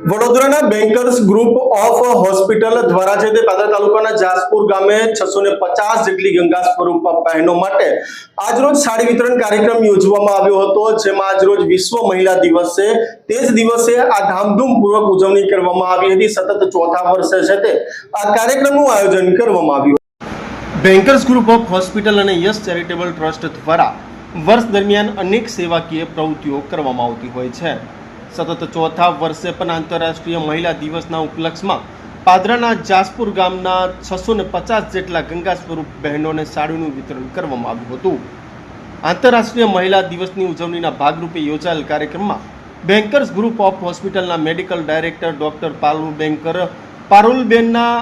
વડોદરાના bankers group of hospital દ્વારા છે તે પાદરા તાલુકાના જાસપુર ગામે છસો ને પચાસ જેટલી ગંગા સ્વરૂપ બહેનો માટે આજરોજ સાડી વિતરણ કાર્યક્રમ યોજવામાં આવ્યો હતો, જેમાં આજરોજ વિશ્વ મહિલા દિવસે તે જ દિવસે આ ધામધૂમપૂર્વક ઉજવણી કરવામાં આવી હતી. સતત ચોથા વર્ષે છે તે આ કાર્યક્રમનું આયોજન કરવામાં આવ્યું. બેન્કર્સ ગ્રુપ ઓફ હોસ્પિટલ અને યસ ચેરિટેબલ ટ્રસ્ટ દ્વારા વર્ષ દરમિયાન અનેક સેવાકીય પ્રવૃત્તિઓ કરવામાં આવતી હોય છે. સતત ચોથા વર્ષે પણ આંતરરાષ્ટ્રીય મહિલા દિવસના ઉપલક્ષમાં પાદરાના જાસપુર ગામના છસો ને પચાસ જેટલા ગંગા સ્વરૂપ બહેનોને સાડીનું વિતરણ કરવામાં આવ્યું હતું. આંતરરાષ્ટ્રીય મહિલા દિવસની ઉજવણીના ભાગરૂપે યોજાયેલ કાર્યક્રમમાં બેન્કર્સ ગ્રુપ ઓફ હોસ્પિટલના medical director doctor Parul Banker પારુલબેનના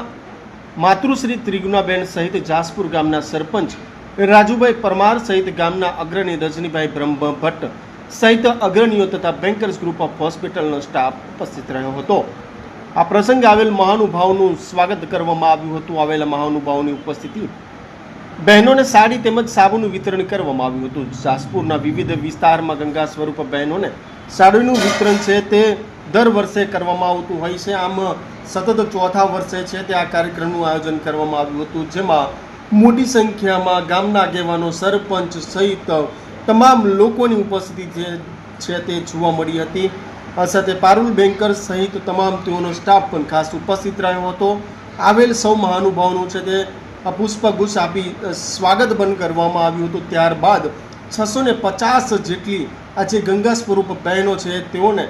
માતૃશ્રી ત્રિગુણાબેન સહિત જાસપુર ગામના સરપંચ, રાજુભાઈ પરમાર સહિત ગામના અગ્રણી રજનીભાઈ બ્રહ્મ ભટ્ટ સહિત અગ્રણીઓ તથા બેન્કર્સ ગ્રુપ ઓફ હોસ્પિટલનો સ્ટાફ ઉપસ્થિત રહ્યો હતો. આ પ્રસંગે આવેલ મહાનુભાવનું સ્વાગત કરવામાં આવ્યું હતું. આવેલા મહાનુભાવોની ઉપસ્થિતિ બહેનોને સાડી તેમજ સાબુનું વિતરણ કરવામાં આવ્યું હતું. જાસપુરના વિવિધ વિસ્તારમાં ગંગા સ્વરૂપ બહેનોને સાડીનું વિતરણ છે તે દર વર્ષે કરવામાં આવતું હોય છે. આમ સતત ચોથા વર્ષે છે તે આ કાર્યક્રમનું આયોજન કરવામાં આવ્યું હતું, જેમાં મોટી સંખ્યામાં ગામના આગેવાનો, સરપંચ સહિત તમામ લોકોની ઉપસ્થિતિ જે છે તે જોવા મળી હતી. આ સાથે પારુલ બેન્કર સહિત તમામ તેઓનો સ્ટાફ પણ ખાસ ઉપસ્થિત રહ્યો હતો. આવેલ સૌ મહાનુભાવનું છે તે પુષ્પગુચ્છ આપી સ્વાગત પણ કરવામાં આવ્યું હતું. ત્યારબાદ છસો ને પચાસ જેટલી આ જે ગંગા સ્વરૂપ બહેનો છે તેઓને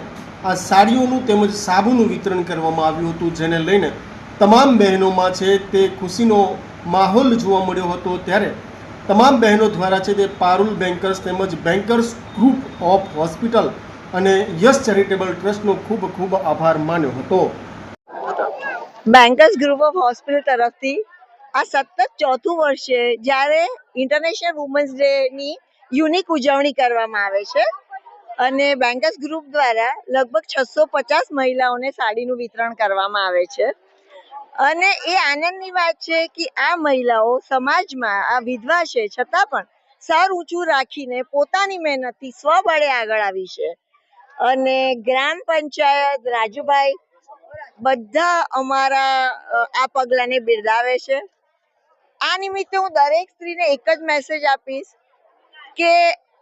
આ સાડીઓનું તેમજ સાબુનું વિતરણ કરવામાં આવ્યું હતું, જેને લઈને તમામ બહેનોમાં છે તે ખુશીનો માહોલ જોવા મળ્યો હતો. ત્યારે તમામ બહેનો દ્વારા છે તે પારુલ બેન્કર્સ તેમજ બેન્કર્સ ગ્રુપ ઓફ હોસ્પિટલ અને યસ ચેરિટેબલ ટ્રસ્ટનો ખૂબ ખૂબ આભાર માન્યો હતો. બેન્કર્સ ગ્રુપ ઓફ હોસ્પિટલ તરફથી આ સતત ચોથું વર્ષ જ્યારે ઇન્ટરનેશનલ વુમન્સ ડેની યુનિક ઉજવણી કરવામાં આવે છે અને બેન્કર્સ ગ્રુપ દ્વારા લગભગ છસો પચાસ મહિલાઓને સાડીનું વિતરણ કરવામાં આવે છે. અને એ આનંદની વાત છે કે આ મહિલાઓ સમાજમાં આ વિધવા છે, છતાં પણ સર ઊંચું રાખીને પોતાની મહેનતથી સ્વબળે આગળ આવી છે. અને ગ્રામ પંચાયત રાજુભાઈ બધા અમારા આ પગલાને બિરદાવે છે. આ નિમિત્તે હું દરેક સ્ત્રીને એક જ મેસેજ આપીશ કે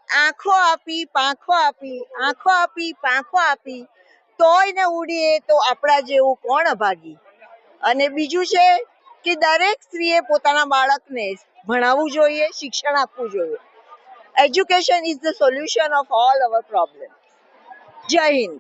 આંખો આપી, પાંખો આપી, આંખો આપી, પાંખો આપી, તોય ને ઉડીએ તો આપણા જેવું કોણ અભાગી? અને બીજું છે કે દરેક સ્ત્રીએ પોતાના બાળકને ભણાવવું જોઈએ, શિક્ષણ આપવું જોઈએ. Education is the solution of all our problem Jai Hind.